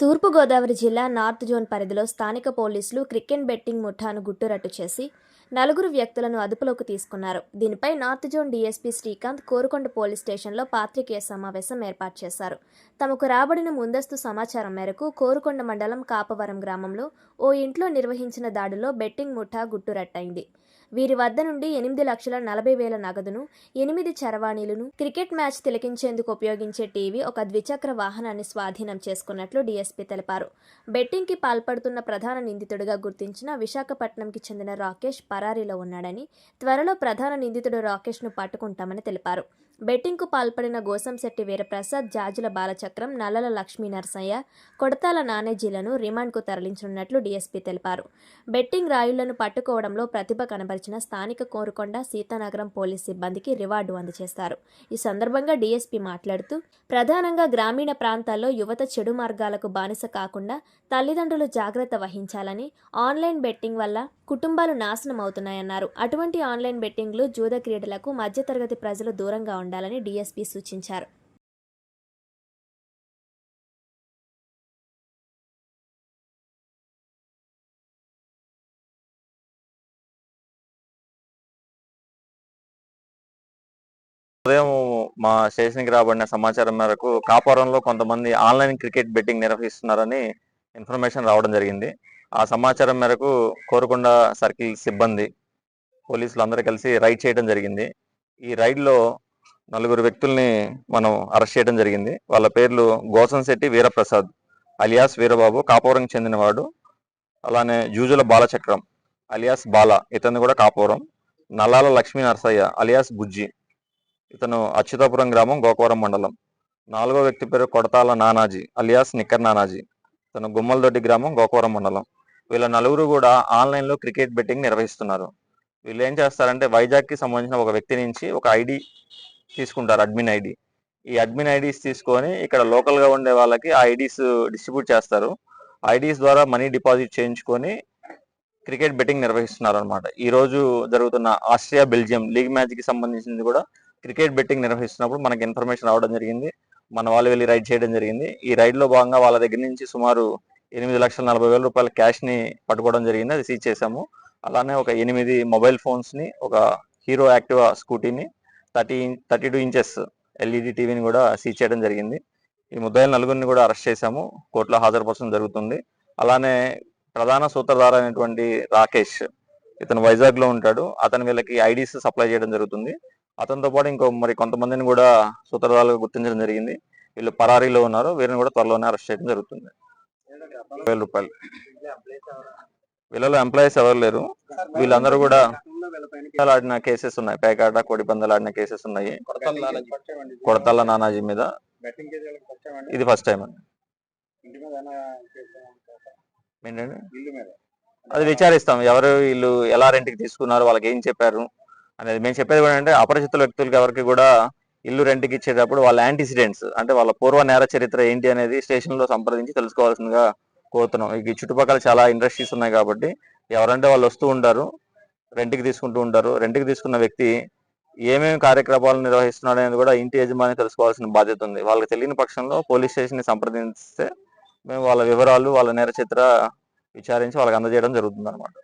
తూర్పుగోదావరి జిల్లా north zone పరిధిలో స్థానిక పోలీసులు క్రికెట్ బెట్టింగ్ ముఠాను గుట్టురట్టు చేసి నలుగురు వ్యక్తులను అదుపులోకి తీసుకున్నారు. దీనిపై north zone DSP Srikanth Korukonda police స్టేషన్లో పాత్రికేయ సమావేశం ఏర్పాటు చేశారు. తమకు రాబడిన ముందస్తు సమాచారం మేరకు కోరుకొండ మండలం కాపవరం గ్రామంలో ఓ ఇంట్లో నిర్వహించిన దాడిలో బెట్టింగ్ ముఠా గుట్టురట్టయింది. వీరి వద్ద నుండి ఎనిమిది లక్షల నలభై వేల నగదును ఎనిమిది చరవాణీలను క్రికెట్ మ్యాచ్ తిలకించేందుకు ఉపయోగించే టీవీ ఒక ద్విచక్ర వాహనాన్ని స్వాధీనం చేసుకున్నట్లు డీఎస్పీ తెలిపారు. బెట్టింగ్కి పాల్పడుతున్న ప్రధాన నిందితుడిగా గుర్తించిన విశాఖపట్నంకి చెందిన రాకేష్ పరారీలో ఉన్నాడని త్వరలో ప్రధాన నిందితుడు రాకేష్ను పట్టుకుంటామని తెలిపారు. బెట్టింగ్కు పాల్పడిన గోసంశెట్టి వీరప్రసాద్ జాజుల బాలచక్రం నల్లల లక్ష్మీ నరసయ్య కొడతాల నానేజీలను రిమాండ్కు తరలించనున్నట్లు డీఎస్పీ తెలిపారు. బెట్టింగ్ రాయుళ్ళను పట్టుకోవడంలో ప్రతిభ కనబరిచిన స్థానిక కోరుకొండ సీతానగరం పోలీస్ సిబ్బందికి రివార్డు అందజేస్తారు. ఈ సందర్భంగా డీఎస్పీ మాట్లాడుతూ ప్రధానంగా గ్రామీణ ప్రాంతాల్లో యువత చెడు మార్గాలకు బానిస కాకుండా తల్లిదండ్రులు జాగ్రత్త వహించాలని ఆన్లైన్ బెట్టింగ్ వల్ల కుటుంబాలు నాశనం అవుతున్నాయన్నారు అటువంటి ఆన్లైన్ బెట్టింగ్లు జూద క్రీడలకు మధ్యతరగతి ప్రజలు దూరంగా ఉండాలని డీఎస్పీ సూచించారు. ఉదయం మా స్టేషన్కి రాబడిన సమాచారం మేరకు కాపురంలో కొంతమంది ఆన్లైన్ క్రికెట్ బెట్టింగ్ నిర్వహిస్తున్నారని ఇన్ఫర్మేషన్ రావడం జరిగింది. ఆ సమాచారం మేరకు కోరుకొండ సర్కిల్ సిబ్బంది పోలీసులు అందరూ కలిసి రైడ్ చేయడం జరిగింది. ఈ రైడ్లో నలుగురు వ్యక్తుల్ని మనం అరెస్ట్ చేయడం జరిగింది. వాళ్ళ పేర్లు గోసంశెట్టి వీరప్రసాద్ అలియాస్ వీరబాబు కాపురంకి చెందినవాడు అలానే జూజుల బాలచక్రం అలియాస్ బాల ఇతను కూడా కాపురం నల్లాల లక్ష్మీ నరసయ్య అలియాస్ బుజ్జి ఇతను అచ్యుతాపురం గ్రామం గోకవరం మండలం. నాలుగో వ్యక్తి పేరు కొడతాల నానాజీ అలియాస్ నిక్కర్ నానాజీ ఇతను గుమ్మలదొడ్డి గ్రామం గోకవరం మండలం. వీళ్ళ నలుగురు కూడా ఆన్లైన్లో క్రికెట్ బెట్టింగ్ నిర్వహిస్తున్నారు. వీళ్ళు ఏం చేస్తారంటే వైజాగ్కి సంబంధించిన ఒక వ్యక్తి నుంచి ఒక ఐడి తీసుకుంటారు అడ్మిన్ ఐడి. ఈ అడ్మిన్ ఐడీస్ తీసుకొని ఇక్కడ లోకల్గా ఉండే వాళ్ళకి ఆ ఐడీస్ డిస్ట్రిబ్యూట్ చేస్తారు. ఐడీస్ ద్వారా మనీ డిపాజిట్ చేయించుకొని క్రికెట్ బెట్టింగ్ నిర్వహిస్తున్నారు అనమాట ఈ రోజు జరుగుతున్న ఆస్ట్రియా బెల్జియం లీగ్ మ్యాచ్కి సంబంధించింది కూడా క్రికెట్ బెట్టింగ్ నిర్వహిస్తున్నప్పుడు మనకి ఇన్ఫర్మేషన్ రావడం జరిగింది. మన వాళ్ళు వెళ్ళి రైడ్ చేయడం జరిగింది. ఈ రైడ్లో భాగంగా వాళ్ళ దగ్గర నుంచి సుమారు ఎనిమిది లక్షల నలభై వేల రూపాయల క్యాష్ని పట్టుకోవడం జరిగింది. అది సీజ్ చేశాము. అలానే ఒక ఎనిమిది మొబైల్ ఫోన్స్ని ఒక hero Activa స్కూటీని thirty thirty two inches LED టీవీని కూడా సీజ్ చేయడం జరిగింది. ఈ ముద్దాయిల నలుగురిని కూడా అరెస్ట్ చేశాము. కోర్టులో హాజరుపరచడం జరుగుతుంది. అలానే ప్రధాన సూత్రధార అయినటువంటి రాకేష్ ఇతను వైజాగ్లో ఉంటాడు. అతను వీళ్ళకి ఐడీస్ సప్లై చేయడం జరుగుతుంది. అతనితో పాటు ఇంకో మరి కొంతమందిని కూడా సూత్రధారులుగా గుర్తించడం జరిగింది. వీళ్ళు పరారీలో ఉన్నారు. వీరిని కూడా త్వరలోనే అరెస్ట్ చేయడం జరుగుతుంది. వేల రూపాయలు. వీళ్ళలో ఎంప్లాయీస్ ఎవరు లేరు. వీళ్ళందరూ కూడా ఆడిన కేసెస్ ఉన్నాయి. పేకాట కోడి పందాలు ఆడిన కేసెస్ ఉన్నాయి. కొడతల్ల నానాజీ. మీద ఇది ఫస్ట్ టైం అండి. ఏంటండి? అది విచారిస్తాం. ఎవరు వీళ్ళు ఎలా రెంట్కి తీసుకున్నారు వాళ్ళకి ఏం చెప్పారు అనేది. మేము చెప్పేది కూడా అంటే అపరిచిత వ్యక్తులకి ఎవరికి కూడా ఇల్లు రెంట్కి ఇచ్చేటప్పుడు వాళ్ళ యాంటిసిడెంట్స్ అంటే వాళ్ళ పూర్వ నేర చరిత్ర ఏంటి అనేది స్టేషన్లో సంప్రదించి తెలుసుకోవాల్సిందిగా కోరుతున్నాం. ఈ చుట్టుపక్కల చాలా ఇండస్ట్రీస్ ఉన్నాయి కాబట్టి ఎవరంటే వాళ్ళు వస్తూ ఉంటారు. రెంట్కి తీసుకుంటూ ఉంటారు. రెంట్కి తీసుకున్న వ్యక్తి ఏమేమి కార్యక్రమాలు నిర్వహిస్తున్నాడు అనేది కూడా ఇంటి యజమాని తెలుసుకోవాల్సిన బాధ్యత ఉంది. వాళ్ళకి తెలియని పక్షంలో పోలీస్ స్టేషన్ని సంప్రదిస్తే మేము వాళ్ళ వివరాలు వాళ్ళ నేర చిత్ర విచారించి వాళ్ళకి అందజేయడం జరుగుతుంది అనమాట